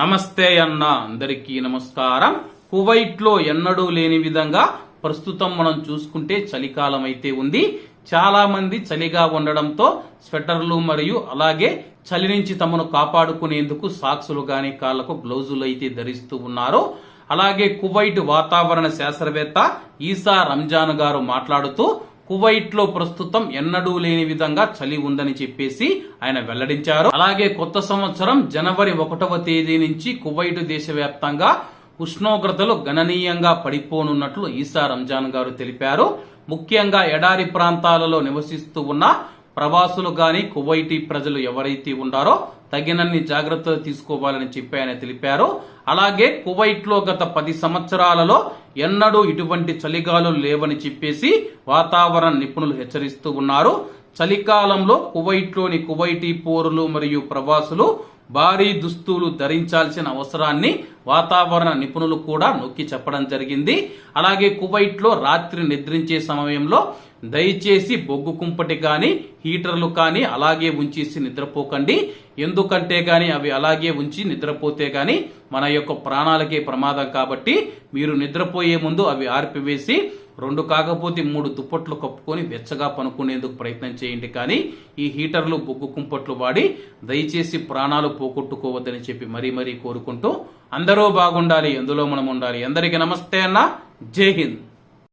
నమస్తే అన్న అందరికీ నమస్కారం. కువైట్లో ఎన్నడూ లేని విధంగా ప్రస్తుతం మనం చూసుకుంటే చలికాలం అయితే ఉంది. చాలా మంది చలిగా ఉండడంతో స్వెటర్లు మరియు అలాగే చలి నుంచి తమను కాపాడుకునేందుకు సాక్సులు గాని కాళ్ళకు గ్లౌజులు అయితే ధరిస్తూ ఉన్నారు. అలాగే కువైట్ వాతావరణ శాస్త్రవేత్త ఈసా రంజాన్ గారు మాట్లాడుతూ కువైట్లో ప్రస్తుతం ఎన్నడూ లేని విధంగా చలి ఉందని చెప్పేసి ఆయన వెల్లడించారు. అలాగే కొత్త సంవత్సరం జనవరి ఒకటవ తేదీ నుంచి కువైట్ దేశవ్యాప్తంగా ఉష్ణోగ్రతలు గణనీయంగా పడిపోనున్నట్లు ఈసా రంజాన్ గారు తెలిపారు. ముఖ్యంగా ఎడారి ప్రాంతాలలో నివసిస్తూ ఉన్న ప్రవాసులు కానీ కువైటీ ప్రజలు ఎవరైతే ఉన్నారో తగినన్ని జాగ్రత్తలు తీసుకోవాలని చెప్పి ఆయన తెలిపారు. అలాగే కువైట్లో గత పది సంవత్సరాలలో ఎన్నడూ ఇటువంటి చలిగాలు లేవని చెప్పేసి వాతావరణ నిపుణులు హెచ్చరిస్తూ ఉన్నారు. చలికాలంలో కువైట్లోని కువైటీ పోరులు మరియు ప్రవాసులు భారీ దుస్తులు ధరించాల్సిన అవసరాన్ని వాతావరణ నిపుణులు కూడా నొక్కి చెప్పడం జరిగింది. అలాగే కువైట్లో రాత్రి నిద్రించే సమయంలో దయచేసి బొగ్గు కుంపటి కానీ హీటర్లు కానీ అలాగే ఉంచేసి నిద్రపోకండి. ఎందుకంటే గాని అవి అలాగే ఉంచి నిద్రపోతే గాని మన యొక్క ప్రాణాలకే ప్రమాదం కాబట్టి మీరు నిద్రపోయే ముందు అవి ఆర్పివేసి రెండు కాకపోతే మూడు దుప్పట్లు కప్పుకొని వెచ్చగా పనుకునేందుకు ప్రయత్నం చేయండి కానీ ఈ హీటర్లు బొగ్గు కుంపట్లు వాడి దయచేసి ప్రాణాలు పోగొట్టుకోవద్దని చెప్పి మరీ మరీ కోరుకుంటూ అందరూ బాగుండాలి ఎందులో మనం ఉండాలి. అందరికీ నమస్తే అన్న. జై హింద్.